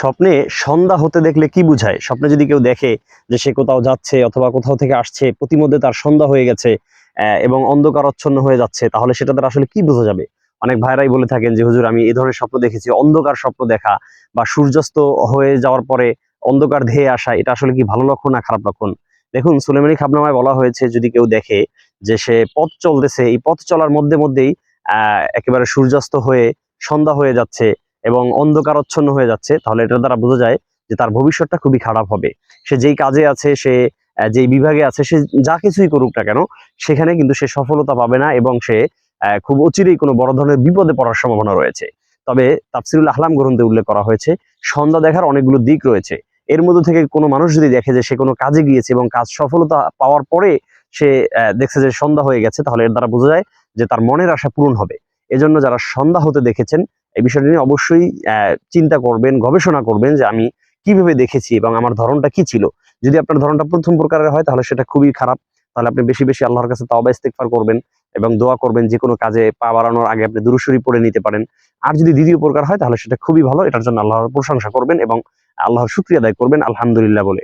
স্বপ্নে সন্ধ্যা হতে দেখলে কি বুঝায়? স্বপ্নে যদি কেউ দেখে যে সে কোথাও যাচ্ছে অথবা কোথাও থেকে আসছে, প্রতিমধ্যে তার সন্ধ্যা হয়ে গেছে এবং অন্ধকারচ্ছন্ন হয়ে যাচ্ছে, তাহলে সেটা দ্বারা আসলে কি বোঝা যাবে? অনেক ভাইরাই বলে থাকেন যে, হুজুর, আমি এই ধরনের স্বপ্ন দেখেছি, অন্ধকার স্বপ্ন দেখা বা সূর্যাস্ত হয়ে যাওয়ার পরে অন্ধকার ধেয়ে আসা, এটা আসলে কি ভালো লক্ষণ না খারাপ লক্ষণ? দেখুন, সুলেমানি খাবনামায় বলা হয়েছে, যদি কেউ দেখে যে সে পথ চলতেছে, এই পথ চলার মধ্যে মধ্যেই আহ একেবারে সূর্যাস্ত হয়ে সন্ধ্যা হয়ে যাচ্ছে এবং অন্ধকারচ্ছন্ন হয়ে যাচ্ছে, তাহলে এটার দ্বারা বোঝা যায় যে তার ভবিষ্যৎটা খুবই খারাপ হবে। সে যেই কাজে আছে, সে যেই বিভাগে আছে, সে যা কিছুই করুক না কেন, সেখানে কিন্তু সে সফলতা পাবে না এবং সে খুব অচিরেই কোনো বড় ধরনের বিপদে পড়ার সম্ভাবনা রয়েছে। তবে তাফসিরুল আহলাম গ্রন্থে উল্লেখ করা হয়েছে, সন্ধ্যা দেখার অনেকগুলো দিক রয়েছে। এর মধ্যে থেকে কোনো মানুষ যদি দেখে যে সে কোনো কাজে গিয়েছে এবং কাজ সফলতা পাওয়ার পরে সে দেখছে যে সন্ধ্যা হয়ে গেছে, তাহলে এর দ্বারা বোঝা যায় যে তার মনের আশা পূরণ হবে। এজন্য যারা সন্ধ্যা হতে দেখেছেন এই বিষয়টি নিয়ে অবশ্যই চিন্তা করবেন, গবেষণা করবেন যে আমি কীভাবে দেখেছি এবং আমার ধরনটা কি ছিল। যদি আপনার ধরনটা প্রথম প্রকারের হয়, তাহলে সেটা খুবই খারাপ। তাহলে আপনি বেশি বেশি আল্লাহর কাছে তাওবা, ইস্তেগফার করবেন এবং দোয়া করবেন যে কোনো কাজে পা বাড়ানোর আগে আপনি দুরুশরী পড়ে নিতে পারেন। আর যদি দ্বিতীয় প্রকার হয়, তাহলে সেটা খুবই ভালো। এটার জন্য আল্লাহর প্রশংসা করবেন এবং আল্লাহর শুক্রিয়া আদায় করবেন, আলহামদুলিল্লাহ বলে।